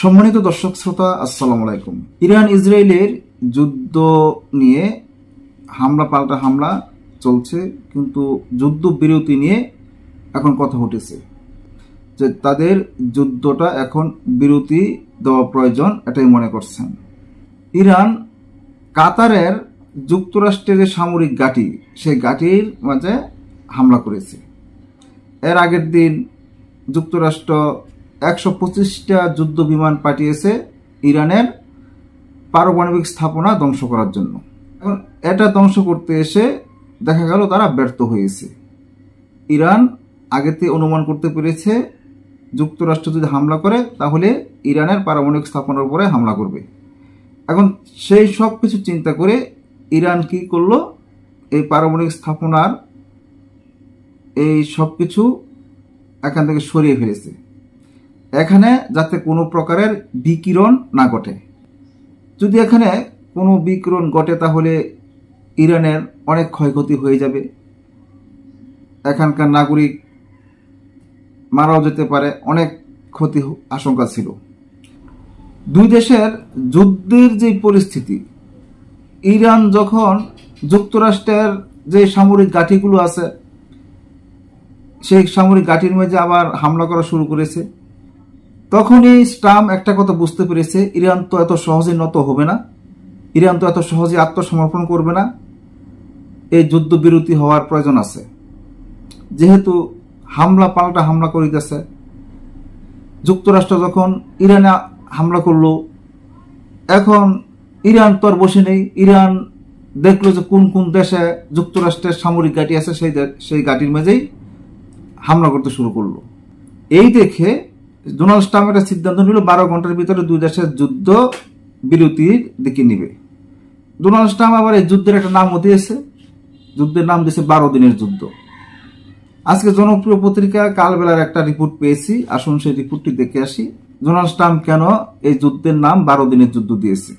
সম্মানিত দর্শক শ্রোতা, আসসালামু আলাইকুম। ইরান ইসরায়েলের যুদ্ধ নিয়ে হামলা পাল্টা হামলা চলছে, কিন্তু যুদ্ধ বিরতি নিয়ে এখন কথা উঠেছে যে তাদের যুদ্ধটা এখন বিরতি দেওয়া প্রয়োজন, এটাই মনে করছেন। ইরান কাতারের যুক্তরাষ্ট্রের যে সামরিক ঘাঁটি, সেই ঘাঁটির মাঝে হামলা করেছে। এর আগের দিন যুক্তরাষ্ট্র একশো পঁচিশটা যুদ্ধ বিমান পাঠিয়েছে ইরানের পারমাণবিক স্থাপনা ধ্বংস করার জন্য। এখন এটা ধ্বংস করতে এসে দেখা গেল তারা ব্যর্থ হয়েছে। ইরান আগেতে অনুমান করতে পেরেছে, যুক্তরাষ্ট্র যদি হামলা করে, তাহলে ইরানের পারমাণবিক স্থাপনার উপরে হামলা করবে। এখন সেই সব কিছু চিন্তা করে ইরান কি করল? এই পারমাণবিক স্থাপনার এই সব কিছু এখান থেকে সরিয়ে ফেলেছে। এখানে যাতে কোনো প্রকারের বিকিরণ না ঘটে। যদি এখানে কোনো বিকিরণ ঘটে, তাহলে ইরানের অনেক ক্ষয়ক্ষতি হয়ে যাবে। এখানকার নাগরিক মারাও যেতে পারে, অনেক ক্ষতি আশঙ্কা ছিল। দুই দেশের যুদ্ধের যে পরিস্থিতি, ইরান যখন যুক্তরাষ্ট্রের যে সামরিক ঘাঁটিগুলো আছে, সেই সামরিক ঘাঁটির মাঝে আবার হামলা করা শুরু করেছে। তখনই স্টাম একটা কথা বুঝতে পেরেছে, ইরান তো এত সহজে নত হবে না, ইরান তো এত সহজে আত্মসমর্পণ করবে না এই যুদ্ধবিরতি হওয়ার প্রয়োজন আছে। যেহেতু হামলা পাল্টা হামলা করিতেছে যুক্তরাষ্ট্র যখন ইরানে হামলা করল, এখন ইরান তো আর বসে নেই, ইরান দেখল যে কোন কোন দেশে যুক্তরাষ্ট্রের সামরিক ঘাঁটি আছে, সেই সেই ঘাঁটির মাঝেই হামলা করতে শুরু করল। এই দেখে ডোনাল্ড ট্রাম্প একটা সিদ্ধান্ত নিল, বারো ঘণ্টার ভিতরে দুই দেশের যুদ্ধ বিরতির দিকে নিবে। ডোনাল্ড ট্রাম্প আবার এই যুদ্ধের একটা নামও দিয়েছে। যুদ্ধের নাম দিয়েছে বারো দিনের যুদ্ধ। আজকে জনপ্রিয় পত্রিকা কালবেলার একটা রিপোর্ট পেয়েছি। আসুন সেই রিপোর্টটি দেখে আসি। ডোনাল্ড ট্রাম্প কেন এই যুদ্ধের নাম বারো দিনের যুদ্ধ দিয়েছে?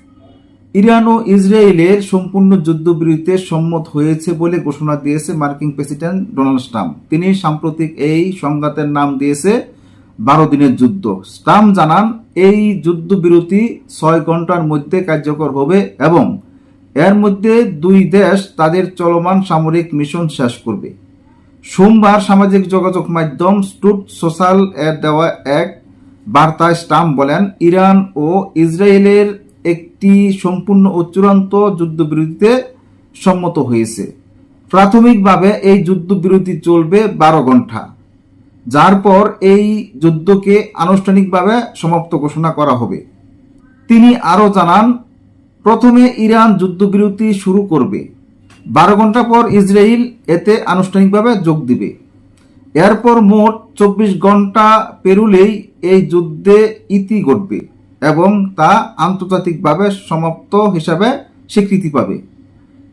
ইরান ও ইসরায়েলের সম্পূর্ণ যুদ্ধবিরতিতে সম্মত হয়েছে বলে ঘোষণা দিয়েছে মার্কিন প্রেসিডেন্ট ডোনাল্ড ট্রাম্প। তিনি সাম্প্রতিক এই সংঘাতের নাম দিয়েছে বারো দিনের যুদ্ধ। ট্রাম্প জানান, এই যুদ্ধবিরতি ছয় ঘণ্টার মধ্যে কার্যকর হবে এবং এর মধ্যে দুই দেশ তাদের চলমান সামরিক মিশন শেষ করবে। সোমবার সামাজিক যোগাযোগ মাধ্যম স্টুট সোশ্যাল এর দেওয়া এক বার্তায় স্টাম্প বলেন, ইরান ও ইসরায়েলের একটি সম্পূর্ণ ও চূড়ান্ত যুদ্ধবিরতিতে সম্মত হয়েছে। প্রাথমিকভাবে এই যুদ্ধবিরতি চলবে বারো ঘণ্টা যার পর এই যুদ্ধকে আনুষ্ঠানিকভাবে সমাপ্ত ঘোষণা করা হবে। তিনি আরও জানান, প্রথমে ইরান যুদ্ধবিরতি শুরু করবে। বারো ঘণ্টা পর ইসরায়েল এতে আনুষ্ঠানিকভাবে যোগ দিবে। এরপর মোট চব্বিশ ঘণ্টা পেরুলেই এই যুদ্ধে ইতি ঘটবে এবং তা আন্তর্জাতিকভাবে সমাপ্ত হিসাবে স্বীকৃতি পাবে।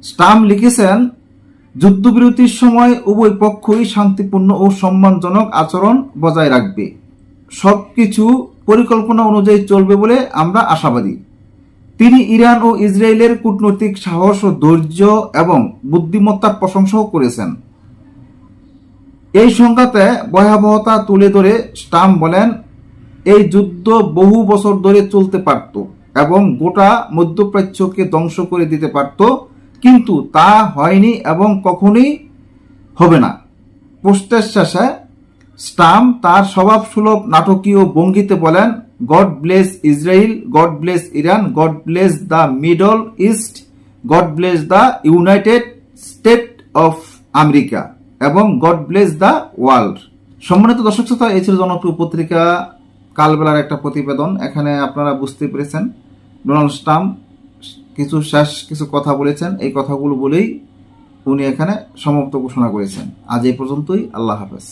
স্টাম লিখেছেন যুদ্ধবিরতির সময় উভয় পক্ষই শান্তিপূর্ণ ও সম্মানজনক আচরণ বজায় রাখবে। সবকিছু পরিকল্পনা অনুযায়ী চলবে বলে আমরা আশাবাদী। তিনি ইরান ও ইসরায়েলের কূটনৈতিক সাহস ও ধৈর্য এবং বুদ্ধিমত্তার প্রশংসাও করেছেন। এই সংঘাতে ভয়াবহতা তুলে ধরে স্টাম বলেন, এই যুদ্ধ বহু বছর ধরে চলতে পারত এবং গোটা মধ্যপ্রাচ্যকে ধ্বংস করে দিতে পারত কিন্তু তা হয়নি এবং কখনোই হবে না। পোস্টের স্টাম তার স্বভাব সুলভ নাটকীয় ভঙ্গিতে বলেন God bless Israel God bless Iran God bless the Middle East God bless the United State of America এবং গড ব্লেস দ্য ওয়ার্ল্ড সম্মানিত দর্শক শ্রোতা, এই ছিল জনপ্রিয় পত্রিকা, কালবেলার একটা প্রতিবেদন। এখানে আপনারা বুঝতে পেরেছেন, ডোনাল্ড ট্রাম্প কিছু শেষ কিছু কথা বলেছেন, এই কথাগুলো বলেই উনি এখানে সমাপ্ত ঘোষণা করেছেন। আজ এই পর্যন্তই, আল্লাহ হাফেজ।